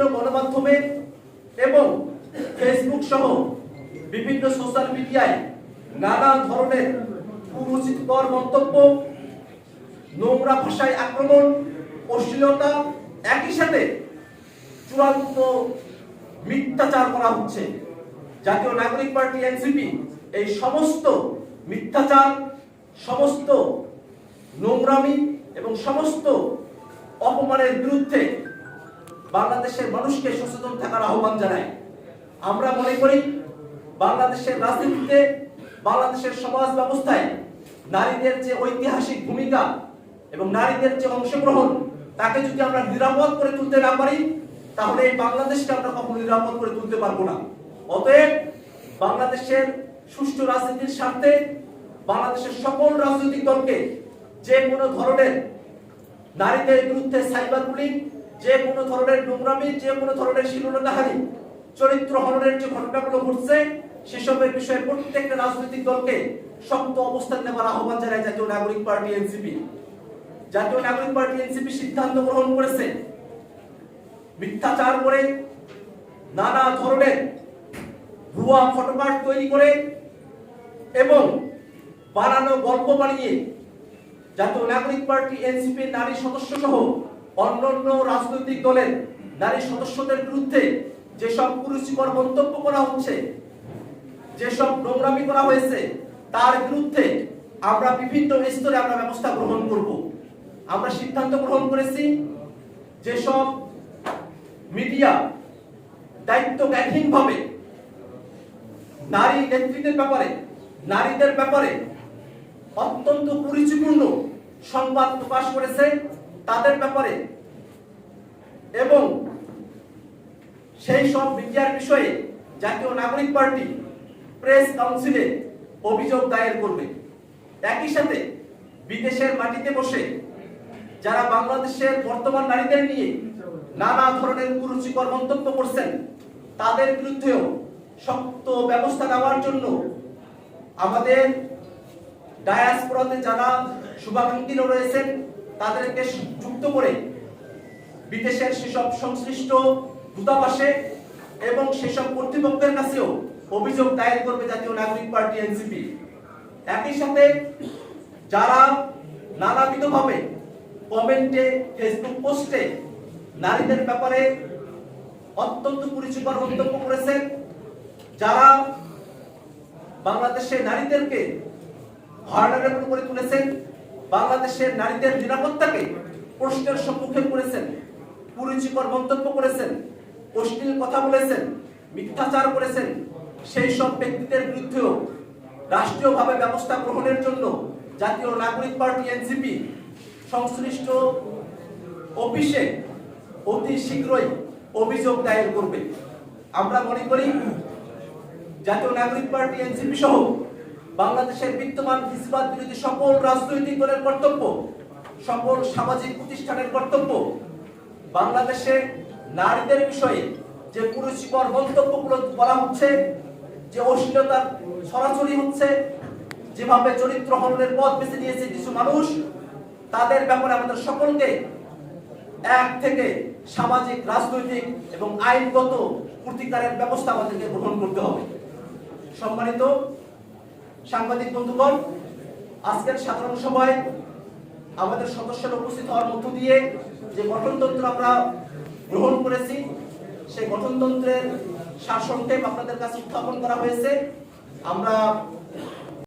বিভিন্ন গণমাধ্যমে এবং ফেসবুক সহ বিভিন্ন সোশ্যাল মিডিয়ায় নানা ধরনের কুরুচিকর মন্তব্য, নোংরা ভাষায় আক্রমণ, অশ্লীলতা, একই সাথে চূড়ান্ত মিথ্যাচার করা হচ্ছে। জাতীয় নাগরিক পার্টি এনসিপি এই সমস্ত মিথ্যাচার, সমস্ত নোংরামি এবং সমস্ত অপমানের বিরুদ্ধে বাংলাদেশের মানুষকে সচেতন থাকার আহ্বান জানায় আমরা মনে করি, বাংলাদেশের রাজনীতিতে, বাংলাদেশের সমাজ ব্যবস্থায় নারীদের যে ঐতিহাসিক ভূমিকা এবং নারীদের যে অংশগ্রহণ, তাকে যদি আমরা নিরাপদ করে তুলতে না পারি, তাহলে এই বাংলাদেশকে আমরা কখনো নিরাপদ করে তুলতে পারব না। অতএব, বাংলাদেশের সুষ্ঠু রাজনীতির স্বার্থে বাংলাদেশের সকল রাজনৈতিক দলকে যে কোনো ধরনের নারীদের বিরুদ্ধে সাইবার বুলিং যে কোনো ধরনের নোংরামি, যে কোনো ধরনের শিলনতাহানি চরিত্র হননের যে ঘটনাগুলো ঘটছে, সেসবের বিষয়ে প্রত্যেকটা রাজনৈতিক দলকে শক্ত অবস্থান নেওয়ার আহ্বান জানায় জাতীয় নাগরিক পার্টি এনসিপি। জাতীয় নাগরিক পার্টি এনসিপি সিদ্ধান্ত গ্রহণ করেছে। মিথ্যাচার করে, নানা ধরনের ভুয়া ফটোকার্ড তৈরি করে এবং বানানো গল্প বানিয়ে জাতীয় নাগরিক পার্টি এনসিপি নারী সদস্য সহ অন্যান্য রাজনৈতিক দলের নারী সদস্যদের বিরুদ্ধে যেসব কুরুচিকর মন্তব্য করা হচ্ছে, যেসব নোংরামি করা হয়েছে, তার বিরুদ্ধে আমরা বিভিন্ন স্তরে আমরা ব্যবস্থা গ্রহণ করব। আমরা সিদ্ধান্ত গ্রহণ করেছি যেসব মিডিয়া দায়িত্ব ভাবে নারী নেতৃত্বের ব্যাপারে, নারীদের ব্যাপারে অত্যন্ত পরিচয়পূর্ণ সংবাদ প্রকাশ করেছে। তাদের ব্যাপারে এবং সেই সব মিডিয়ার বিষয়ে জাতীয় নাগরিক পার্টি প্রেস কাউন্সিলে অভিযোগ দায়ের করবে। একই সাথে বিদেশের মাটিতে বসে যারা বাংলাদেশের বর্তমান নারীদের নিয়ে নানা ধরনের কুরুচিকর মন্তব্য করছেন, তাদের বিরুদ্ধেও শক্ত ব্যবস্থা নেওয়ার জন্য আমাদের ডায়াসপোরাতে যারা শুভাকাঙ্ক্ষীরা রয়েছেন তাদেরকে যুক্ত করে বিদেশের সেসব সংশ্লিষ্ট দূতাবাসে এবং সেসব কর্তৃপক্ষের কাছেও অভিযোগ দায়ের করবে জাতীয় নাগরিক পার্টি এনসিপি। একই সাথে যারা নানাবিধভাবে কমেন্টে, ফেসবুক পোস্টে নারীদের ব্যাপারে অত্যন্ত পরিচয়কর মন্তব্য করেছেন, যারা বাংলাদেশের নারীদেরকে ভার্নারেবল করে তুলেছেন বাংলাদেশের নারীদের নিরাপত্তাকে প্রশ্নের সম্মুখীন করেছেন, কুরুচিকর মন্তব্য করেছেন, অশ্লীল কথা বলেছেন, মিথ্যাচার করেছেন। সেই সব ব্যক্তিদের বিরুদ্ধেও রাষ্ট্রীয়ভাবে ব্যবস্থা গ্রহণের জন্য জাতীয় নাগরিক পার্টি এনসিপি সংশ্লিষ্ট অফিসে অতি শীঘ্রই অভিযোগ দায়ের করবে। আমরা মনে করি, জাতীয় নাগরিক পার্টি এনসিপি সহ বাংলাদেশের বিদ্যমান ফিসবাদ বিরোধী সকল রাজনৈতিক দলের কর্তব্য, সকল সামাজিক প্রতিষ্ঠানের কর্তব্য, বাংলাদেশে নারীদের বিষয়ে যে কুরুচিকর মন্তব্যগুলো বলা হচ্ছে, যে অশ্লীলতার ছড়াছড়ি হচ্ছে, যেভাবে চরিত্র হননের পথ বেছে নিয়েছে কিছু মানুষ, তাদের ব্যাপারে আমাদের সকলকে এক থেকে সামাজিক, রাজনৈতিক এবং আইনগত প্রতিকারের ব্যবস্থা আমাদেরকে গ্রহণ করতে হবে। সম্মানিত সাংবাদিক বন্ধুগণ, আজকের সাধারণ সভায় আমাদের সদস্যরা উপস্থিত হওয়ার মধ্য দিয়ে যে গঠনতন্ত্র আমরা গ্রহণ করেছি, সেই গঠনতন্ত্রের শাসনকে আপনাদের কাছে উত্থাপন করা হয়েছে। আমরা